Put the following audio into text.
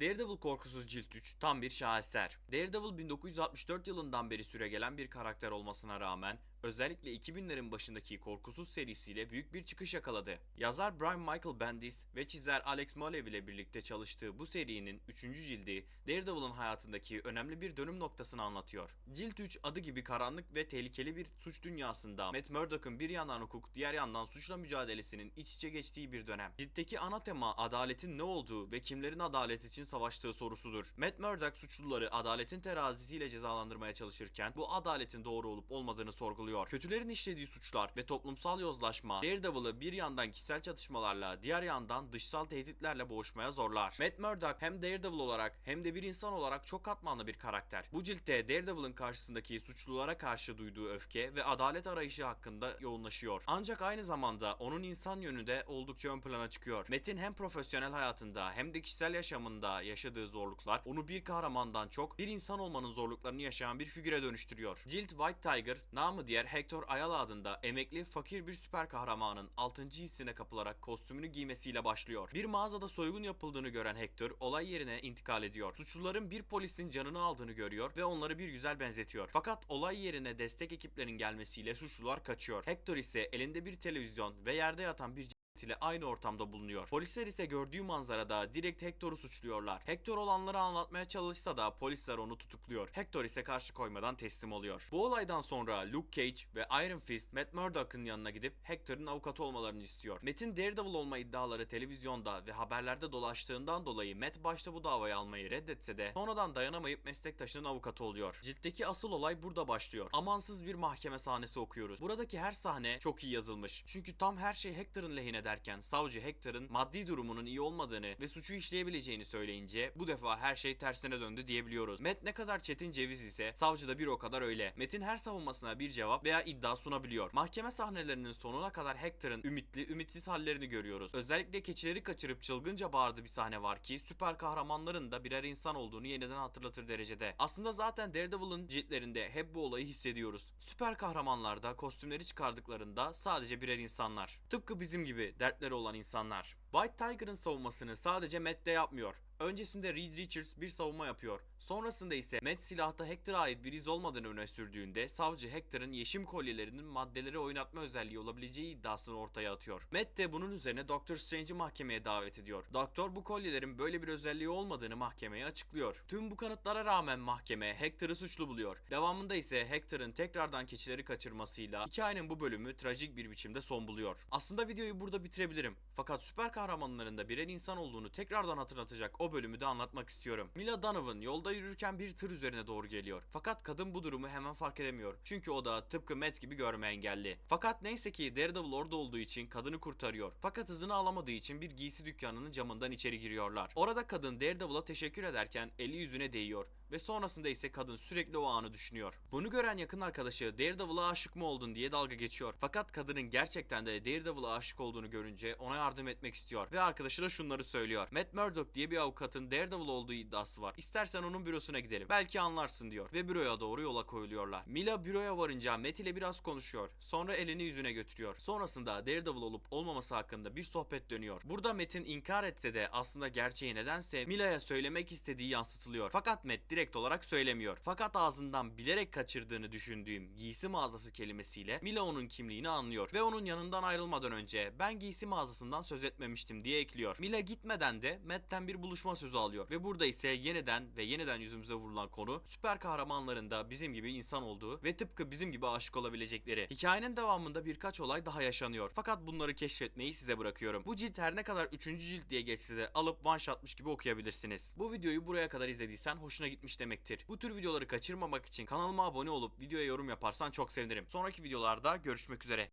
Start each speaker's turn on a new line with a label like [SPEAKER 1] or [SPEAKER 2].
[SPEAKER 1] Daredevil Korkusuz Cilt 3 tam bir şaheser. Daredevil 1964 yılından beri süregelen bir karakter olmasına rağmen özellikle 2000'lerin başındaki Korkusuz serisiyle büyük bir çıkış yakaladı. Yazar Brian Michael Bendis ve çizer Alex Molev ile birlikte çalıştığı bu serinin 3. cildi Daredevil'ın hayatındaki önemli bir dönüm noktasını anlatıyor. Cilt 3 adı gibi karanlık ve tehlikeli bir suç dünyasında Matt Murdock'ın bir yandan hukuk diğer yandan suçla mücadelesinin iç içe geçtiği bir dönem. Ciltteki ana tema adaletin ne olduğu ve kimlerin adalet için savaştığı sorusudur. Matt Murdock suçluları adaletin terazisiyle cezalandırmaya çalışırken bu adaletin doğru olup olmadığını sorguluyor. Kötülerin işlediği suçlar ve toplumsal yozlaşma Daredevil'ı bir yandan kişisel çatışmalarla diğer yandan dışsal tehditlerle boğuşmaya zorlar. Matt Murdock hem Daredevil olarak hem de bir insan olarak çok katmanlı bir karakter. Bu ciltte Daredevil'ın karşısındaki suçlulara karşı duyduğu öfke ve adalet arayışı hakkında yoğunlaşıyor. Ancak aynı zamanda onun insan yönü de oldukça ön plana çıkıyor. Matt'in hem profesyonel hayatında hem de kişisel yaşamında yaşadığı zorluklar onu bir kahramandan çok bir insan olmanın zorluklarını yaşayan bir figüre dönüştürüyor. Cilt White Tiger, namı diğer Hector Ayala adında emekli fakir bir süper kahramanın 6. hissine kapılarak kostümünü giymesiyle başlıyor. Bir mağazada soygun yapıldığını gören Hector olay yerine intikal ediyor. Suçluların bir polisin canını aldığını görüyor ve onları bir güzel benzetiyor. Fakat olay yerine destek ekiplerin gelmesiyle suçlular kaçıyor. Hector ise elinde bir televizyon ve yerde yatan bir ile aynı ortamda bulunuyor. Polisler ise gördüğü manzarada direkt Hector'u suçluyorlar. Hector olanları anlatmaya çalışsa da polisler onu tutukluyor. Hector ise karşı koymadan teslim oluyor. Bu olaydan sonra Luke Cage ve Iron Fist Matt Murdock'ın yanına gidip Hector'ın avukatı olmalarını istiyor. Matt'in Daredevil olma iddiaları televizyonda ve haberlerde dolaştığından dolayı Matt başta bu davayı almayı reddetse de sonradan dayanamayıp meslektaşının avukatı oluyor. Ciltteki asıl olay burada başlıyor. Amansız bir mahkeme sahnesi okuyoruz. Buradaki her sahne çok iyi yazılmış. Çünkü tam her şey Hector'ın lehine derken savcı Hector'ın maddi durumunun iyi olmadığını ve suçu işleyebileceğini söyleyince bu defa her şey tersine döndü diyebiliyoruz. Matt ne kadar çetin ceviz ise savcı da bir o kadar öyle. Matt'in her savunmasına bir cevap veya iddia sunabiliyor. Mahkeme sahnelerinin sonuna kadar Hector'ın ümitli, ümitsiz hallerini görüyoruz. Özellikle keçileri kaçırıp çılgınca bağırdığı bir sahne var ki süper kahramanların da birer insan olduğunu yeniden hatırlatır derecede. Aslında zaten Daredevil'ın ciltlerinde hep bu olayı hissediyoruz. Süper kahramanlar da kostümleri çıkardıklarında sadece birer insanlar. Tıpkı bizim gibi dertleri olan insanlar. White Tiger'ın savunmasını sadece Matt de yapmıyor. Öncesinde Reed Richards bir savunma yapıyor. Sonrasında ise Matt silahta Hector'a ait bir iz olmadığını öne sürdüğünde savcı Hector'ın yeşim kolyelerinin maddeleri oynatma özelliği olabileceği iddiasını ortaya atıyor. Matt de bunun üzerine Doctor Strange'i mahkemeye davet ediyor. Doktor bu kolyelerin böyle bir özelliği olmadığını mahkemeye açıklıyor. Tüm bu kanıtlara rağmen mahkeme Hector'ı suçlu buluyor. Devamında ise Hector'ın tekrardan keçileri kaçırmasıyla hikayenin bu bölümü trajik bir biçimde son buluyor. Aslında videoyu burada bitirebilirim. Fakat süper kahramanların da birer insan olduğunu tekrardan hatırlatacak o bölümü de anlatmak istiyorum. Mila Donovan yolda yürürken bir tır üzerine doğru geliyor. Fakat kadın bu durumu hemen fark edemiyor. Çünkü o da tıpkı Matt gibi görme engelli. Fakat neyse ki Daredevil orada olduğu için kadını kurtarıyor. Fakat hızını alamadığı için bir giysi dükkanının camından içeri giriyorlar. Orada kadın Daredevil'a teşekkür ederken eli yüzüne değiyor ve sonrasında ise kadın sürekli o anı düşünüyor. Bunu gören yakın arkadaşı Daredevil'a aşık mı oldun diye dalga geçiyor. Fakat kadının gerçekten de Daredevil'a aşık olduğunu görünce ona yardım etmek istiyor ve arkadaşına şunları söylüyor. Matt Murdock diye bir avukatın Daredevil olduğu iddiası var. İstersen onun bürosuna gidelim. Belki anlarsın diyor ve büroya doğru yola koyuluyorlar. Mila büroya varınca Matt ile biraz konuşuyor. Sonra elini yüzüne götürüyor. Sonrasında Daredevil olup olmaması hakkında bir sohbet dönüyor. Burada Matt'in inkar etse de aslında gerçeği nedense Mila'ya söylemek istediği yansıtılıyor. Fakat Matt direkt olarak söylemiyor. Fakat ağzından bilerek kaçırdığını düşündüğüm giysi mağazası kelimesiyle Mila onun kimliğini anlıyor ve onun yanından ayrılmadan önce ben giysi mağazasından söz etmemiştim diye ekliyor. Mila gitmeden de Matt'ten bir buluşma sözü alıyor ve burada ise yeniden ve yeniden yüzümüze vurulan konu süper kahramanların da bizim gibi insan olduğu ve tıpkı bizim gibi aşık olabilecekleri. Hikayenin devamında birkaç olay daha yaşanıyor. Fakat bunları keşfetmeyi size bırakıyorum. Bu cilt her ne kadar 3. cilt diye geçse de alıp one shotmış gibi okuyabilirsiniz. Bu videoyu buraya kadar izlediysen hoşuna gitmiş demektir. Bu tür videoları kaçırmamak için kanalıma abone olup videoya yorum yaparsan çok sevinirim. Sonraki videolarda görüşmek üzere.